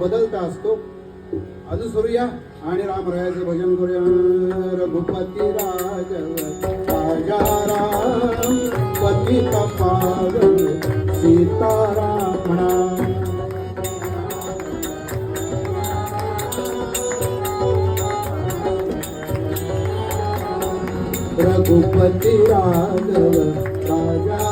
बदलता असतो. अनुसरूया आणि रामरायाचं भजन करूया. रघुपती राज राजा रघुपती राज राजा